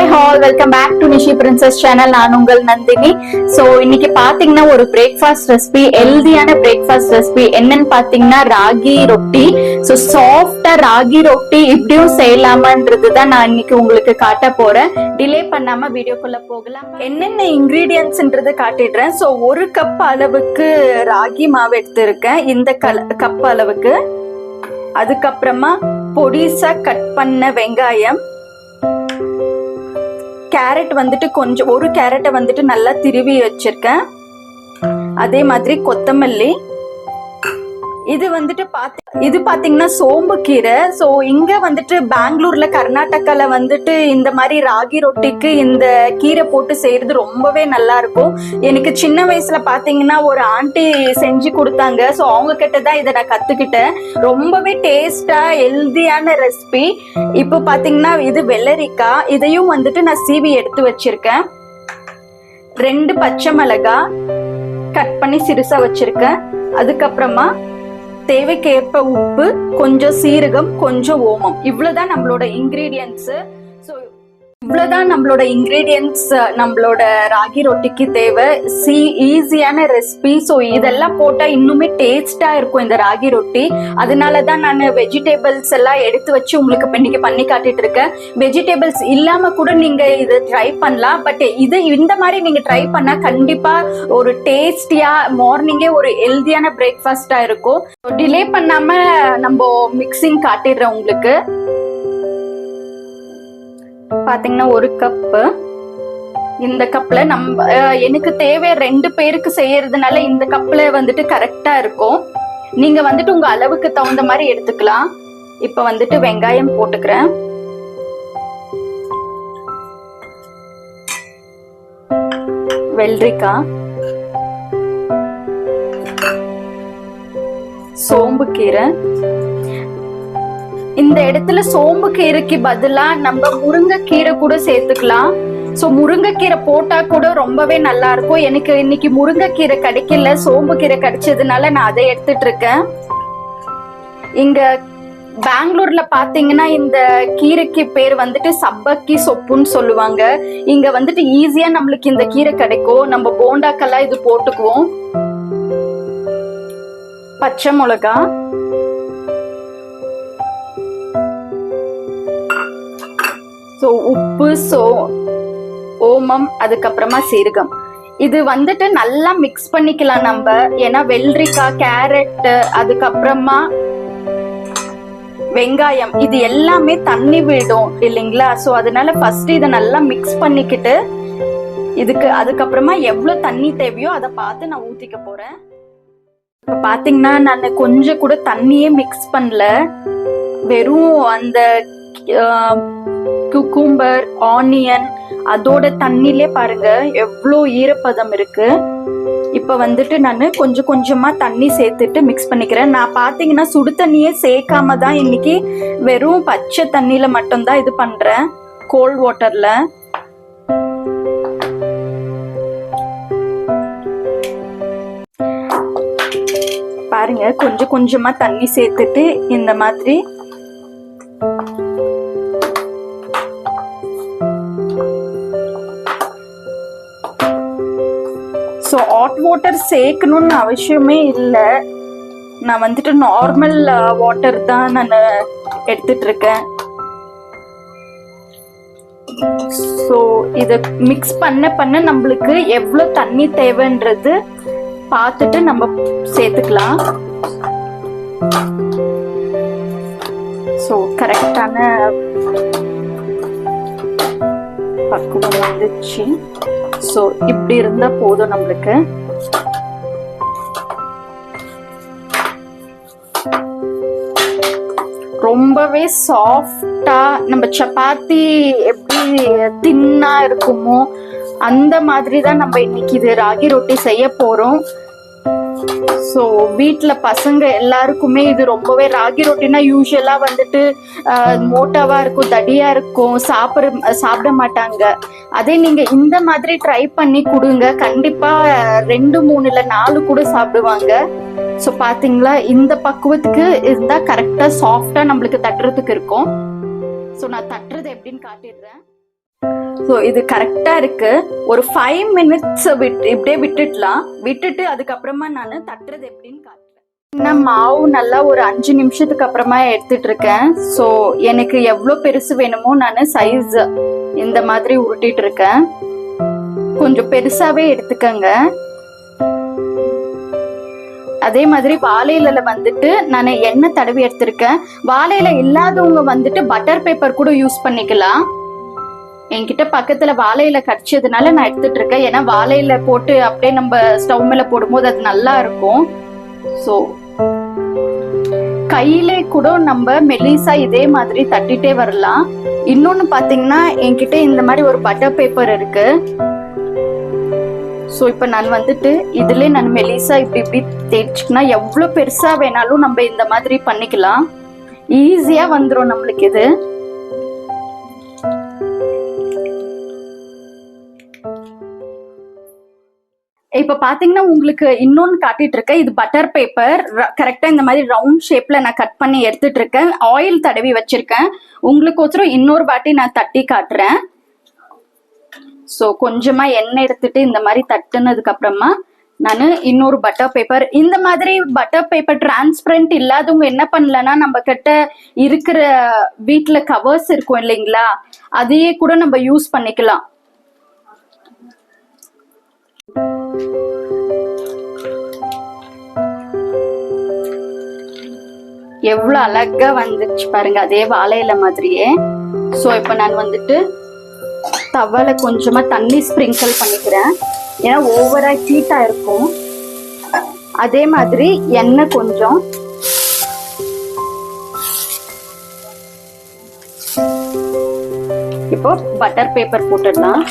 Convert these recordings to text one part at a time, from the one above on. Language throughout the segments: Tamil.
Hi all welcome back to Nishi princess channel நான் உங்கள் நந்தினி. சோ இன்னைக்கு பாத்தீங்கன்னா ஒரு பிரேக்ஃபாஸ்ட் ரெசிபி ஹெல்தியான பிரேக்ஃபாஸ்ட் ரெசிபி என்னன்னு பாத்தீங்கன்னா ராகி ரொட்டி. சோ சாஃப்டா ராகி ரொட்டி இப்படியும் செய்யலாமான்றது தான் நான் இன்னைக்கு உங்களுக்கு காட்ட போறேன். டிலே பண்ணாம வீடியோக்குள்ள போகலாம். என்னென்ன இன்கிரீடியன்ஸ்ன்றது காட்டிடுறேன். சோ ஒரு கப் அளவுக்கு ராகி மாவு எடுத்திருக்கேன். இந்த கப் அளவுக்கு. அதுக்கப்புறமா பொடிசா கட் பண்ண வெங்காயம். கேரட் வந்துட்டு கொஞ்சம் ஒரு கேரட்டை வந்துட்டு நல்லா திருவி வச்சிருக்கேன். அதே மாதிரி கொத்தமல்லி இது வந்துட்டு பாத்து இது பாத்தீங்கன்னா சோம்பு கீரை. சோ இங்க வந்துட்டு பெங்களூர்ல கர்நாடகால வந்துட்டு இந்த மாதிரி ராகி ரொட்டிக்கு இந்த கீரை போட்டு செய்யறது ரொம்பவே நல்லா இருக்கும். எனக்கு சின்ன வயசுல பாத்தீங்கன்னா ஒரு ஆண்டி செஞ்சு கொடுத்தாங்க. சோ அவங்க கிட்ட தான் இதை நான் கத்துக்கிட்டேன். ரொம்பவே டேஸ்டா ஹெல்தியான ரெசிபி இப்போ பாத்தீங்கன்னா இது வெள்ளரிக்காய் இதையும் வந்துட்டு நான் சீவி எடுத்து வச்சிருக்கேன். ரெண்டு பச்சை மிளகாய் கட் பண்ணி சிறுசா வச்சிருக்கேன். அதுக்கப்புறமா தேவைக்கேற்ப உப்பு கொஞ்சம் சீரகம் கொஞ்சம் ஓமம். இவ்வளவுதான் நம்மளோட இன்கிரீடியன்ஸ் ஸோ இவ்வளவுதான் நம்மளோட இன்கிரீடியன்ஸ் நம்மளோட ராகி ரொட்டிக்கு தேவை. சி ஈஸியான ரெசிபி ஸோ இதெல்லாம் போட்டா இன்னுமே டேஸ்டா இருக்கும் இந்த ராகி ரொட்டி. அதனால தான் நான் வெஜிடேபிள்ஸ் எல்லாம் எடுத்து வச்சு உங்களுக்கு இப்போ இன்னைக்கு பண்ணி காட்டிட்டு இருக்கேன். வெஜிடேபிள்ஸ் இல்லாம கூட நீங்க இதை ட்ரை பண்ணலாம். பட் இது இந்த மாதிரி நீங்க ட்ரை பண்ணா கண்டிப்பா ஒரு டேஸ்டியா மார்னிங்கே ஒரு ஹெல்த்தியான பிரேக்ஃபாஸ்டா இருக்கும். டிலே பண்ணாம நம்ம மிக்சிங் காட்டிடுறேன் உங்களுக்கு. பார்த்தீங்கன்னா ஒரு கப்பு இந்த கப்ல நம்ம எனக்கு தேவை ரெண்டு பேருக்கு செய்யறதுனால இந்த கப்ல வந்துட்டு கரெக்டா இருக்கும். நீங்க வந்துட்டு உங்க அளவுக்கு தகுந்த மாதிரி எடுத்துக்கலாம். இப்ப வந்துட்டு வெங்காயம் போட்டுக்கிறேன். வெள்ளரிக்காய். சோம்பு கீரை இந்த இடத்துல சோம்பு கீரைக்கு பதிலா நம்ம முருங்கைக்கீரை கூட சேர்த்துக்கலாம். சோ முருங்கைக்கீரை போட்டா கூட ரொம்பவே நல்லா இருக்கும். எனக்கு இன்னைக்கு முருங்கைக்கீரை கிடைக்கல. சோம்பு கீரை கிடைச்சதுனால நான் அதை எடுத்துட்டு இருக்கேன். இங்க பெங்களூர்ல பாத்தீங்கன்னா இந்த கீரைக்கு பேர் வந்துட்டு சப்பக்கி சொப்புன்னு சொல்லுவாங்க. இங்க வந்துட்டு ஈஸியா நம்மளுக்கு இந்த கீரை கிடைக்கும். நம்ம போண்டாக்கெல்லாம் இது போட்டுக்குவோம். பச்சை மிளகா ஸோ உப்பு சோ ஓமம் அதுக்கப்புறமா சீரகம். இது வந்துட்டு நல்லா மிக்ஸ் பண்ணிக்கலாம் நம்ம. ஏன்னா வெள்ளரிக்காய் கேரட் அதுக்கப்புறமா வெங்காயம் இது எல்லாமே தண்ணி விடும் இல்லைங்களா? ஸோ அதனால ஃபர்ஸ்ட் இதை நல்லா மிக்ஸ் பண்ணிக்கிட்டு இதுக்கு அதுக்கப்புறமா எவ்வளவு தண்ணி தேவையோ அதை பார்த்து நான் ஊத்திக்க போறேன். இப்ப பாத்தீங்கன்னா நான் கொஞ்சம் கூட தண்ணியே மிக்ஸ் பண்ணல. வெறும் அந்த குக்கும்பர் ஆனியன் அதோட தண்ணிலே பாருங்க எவ்வளோ ஈரப்பதம் இருக்கு. இப்ப வந்துட்டு நான் கொஞ்சம் கொஞ்சமா தண்ணி சேர்த்துட்டு மிக்ஸ் பண்ணிக்கிறேன். நான் பாத்தீங்கன்னா சுடு தண்ணியே சேர்க்காம தான் இன்னைக்கு வெறும் பச்சை தண்ணியில மட்டும்தான் இது பண்றேன். கோல்ட் வாட்டர்ல பாருங்க கொஞ்சம் கொஞ்சமா தண்ணி சேர்த்துட்டு இந்த மாதிரி ஸோ ஹாட் வாட்டர் சேர்க்கணும்னு அவசியமே இல்லை. நான் வந்துட்டு நார்மல் வாட்டர் தான் நான் எடுத்துட்டு இருக்கேன் ஸோ இதை மிக்ஸ் பண்ண பண்ண நம்மளுக்கு எவ்வளோ தண்ணி தேவைன்றது பார்த்துட்டு நம்ம சேர்த்துக்கலாம் ஸோ கரெக்டான பக்குவம் வந்துச்சு. ஸோ இப்படி இருந்தா போதும் நம்மளுக்கு. ரொம்பவே சாஃப்டா நம்ம சப்பாத்தி எப்படி தின்னா இருக்குமோ அந்த மாதிரி தான் நம்ம இன்னைக்கு இது ராகி ரொட்டி செய்ய போறோம். ஸோ வீட்டில் பசங்க எல்லாருக்குமே இது ரொம்பவே ராகி ரொட்டினா யூஸ்வலாக வந்துட்டு மோட்டாவாக மோட்டாவா இருக்கும் தடியா இருக்கும் சாப்பிட சாப்பிட மாட்டாங்க. அதே நீங்க இந்த மாதிரி ட்ரை பண்ணி கொடுங்க. கண்டிப்பா ரெண்டு மூணு இல்ல நாலு கூட சாப்பிடுவாங்க. ஸோ பாத்தீங்களா? இந்த பக்குவத்துக்கு இருந்தா கரெக்டா சாஃப்டா நம்மளுக்கு தட்டுறதுக்கு இருக்கும். ஸோ நான் தட்டுறது எப்படின்னு காட்டிடுறேன். ஸோ இது கரெக்டாக இருக்கு. ஒரு ஃபைவ் மினிட்ஸ் விட்டு இப்படியே விட்டுடலாம். விட்டுட்டு அதுக்கப்புறமா நான் தட்டுறது எப்படின்னு காட்டுறேன். நான் மாவு நல்லா ஒரு அஞ்சு நிமிஷத்துக்கு அப்புறமா எடுத்துட்டு இருக்கேன். ஸோ எனக்கு எவ்வளோ பெருசு வேணுமோ நான் சைஸ் இந்த மாதிரி உருட்டிட்டு இருக்கேன். கொஞ்சம் பெருசாவே எடுத்துக்கங்க. அதே மாதிரி வாழையில வந்துட்டு நான் எண்ணெய் தடவி எடுத்திருக்கேன். வாழையில இல்லாதவங்க வந்துட்டு பட்டர் பேப்பர் கூட யூஸ் பண்ணிக்கலாம். என்கிட்ட பக்கத்துல வாழையில கடிச்சதுனால நான் எடுத்துட்டு இருக்கேன். ஏன்னா வாழையில போட்டு அப்படியே நம்ம ஸ்டவ் மேல போடும்போது அது நல்லா இருக்கும். ஸோ கையிலே கூட நம்ம மெலிசா இதே மாதிரி தட்டிட்டே வரலாம். இன்னொன்னு பாத்தீங்கன்னா என்கிட்ட இந்த மாதிரி ஒரு பட்டர் பேப்பர் இருக்கு. ஸோ இப்போ நான் வந்துட்டு இதுல நான் மெலிசா இப்படி இப்படி தேய்ச்சிக்கனா எவ்வளோ பெருசா வேணாலும் நம்ம இந்த மாதிரி பண்ணிக்கலாம். ஈஸியா வந்துடும் நம்மளுக்கு இது. இப்ப பாத்தீங்கன்னா உங்களுக்கு இன்னொன்னு காட்டிட்டு இருக்கேன். இது பட்டர் பேப்பர் கரெக்டா இந்த மாதிரி ரவுண்ட் ஷேப்ல நான் கட் பண்ணி எடுத்துட்டு இருக்கேன். ஆயில் தடவி வச்சிருக்கேன். உங்களுக்கு ஒருத்தரும் இன்னொரு வாட்டி நான் தட்டி காட்டுறேன். ஸோ கொஞ்சமா எண்ணெய் எடுத்துட்டு இந்த மாதிரி தட்டுனதுக்கு அப்புறமா நான் இன்னொரு பட்டர் பேப்பர் இந்த மாதிரி பட்டர் பேப்பர் டிரான்ஸ்பரண்ட் இல்லாதவங்க என்ன பண்ணலன்னா நம்ம கிட்ட இருக்கிற வீட்டில் கவர்ஸ் இருக்கும் இல்லைங்களா? அதையே கூட நம்ம யூஸ் பண்ணிக்கலாம். எவ்வளவு அழகா வந்துச்சு பாருங்க அதே வாழையில மாதிரியே. ஸோ இப்போ நான் வந்துட்டு தவளை கொஞ்சமா தண்ணி ஸ்ப்ரிங்கிள் பண்ணிக்கிறேன். ஏன்னா ஓவரா ஹீட்டா இருக்கும். அதே மாதிரி எண்ணெய் கொஞ்சம். இப்போ பட்டர் பேப்பர் போட்டுடலாம்.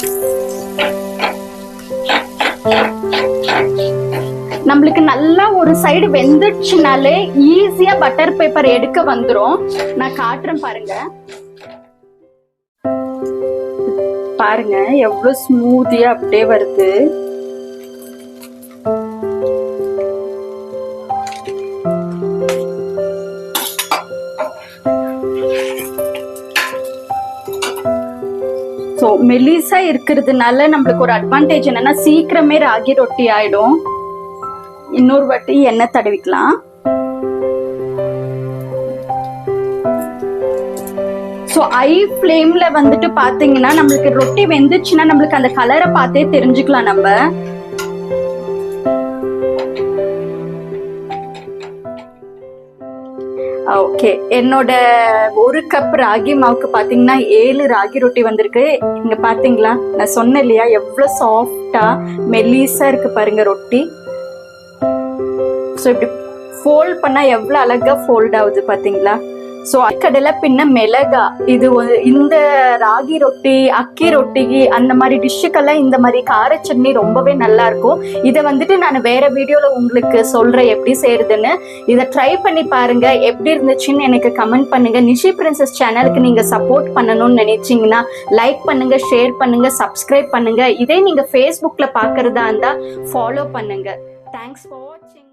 நம்மளுக்கு நல்லா ஒரு சைடு வெந்துடுச்சுனாலே ஈஸியா பட்டர் பேப்பர் எடுக்க வந்துரும். நான் காட்டுறேன் பாருங்க. பாருங்க எவ்வளவு ஸ்மூத்தியா அப்படியே வருது. ஸோ மெலிசா இருக்கிறதுனால நம்மளுக்கு ஒரு அட்வான்டேஜ் என்னன்னா சீக்கிரமே ராகி ரொட்டி ஆயிடும். இன்னொரு வாட்டி எண்ணெய் தடவிக்கலாம். ஸோ ஐ ஃப்ளேம்ல வந்துட்டு பாத்தீங்கன்னா நம்மளுக்கு ரொட்டி வெந்துச்சுன்னா நம்மளுக்கு அந்த கலரை பார்த்தே தெரிஞ்சுக்கலாம் நம்ம. ஓகே என்னோட ஒரு கப் ராகி மாவுக்கு பாத்தீங்கன்னா ஏழு ராகி ரொட்டி வந்திருக்கு. இங்க பாத்தீங்களா? நான் சொன்னேன் இல்லையா எவ்வளவு சாஃப்டா மெல்லிஸா இருக்கு பாருங்க ரொட்டி. ஸோ இப்படி ஃபோல்ட் பண்ணா எவ்வளவு அழகா ஃபோல்ட் ஆகுது பாத்தீங்களா? ஸோ அக்கடலை பின்ன மிளகா. இது இந்த ராகி ரொட்டி அக்கி ரொட்டி அந்த மாதிரி டிஷ்ஷுக்கெல்லாம் இந்த மாதிரி கார சட்னி ரொம்பவே நல்லா இருக்கும். இதை வந்துட்டு நான் வேற வீடியோல உங்களுக்கு சொல்றேன் எப்படி செய்யறதுன்னு இதை ட்ரை பண்ணி பாருங்க. எப்படி இருந்துச்சுன்னு எனக்கு கமெண்ட் பண்ணுங்க. நிஷி பிரின்சஸ் சேனலுக்கு நீங்க சப்போர்ட் பண்ணணும்னு நினைச்சீங்கன்னா லைக் பண்ணுங்க ஷேர் பண்ணுங்க சப்ஸ்கிரைப் பண்ணுங்க. இதே நீங்க ஃபேஸ்புக்ல பாக்குறதா இருந்தா ஃபாலோ பண்ணுங்க. தேங்க்ஸ் ஃபார் வாட்சிங்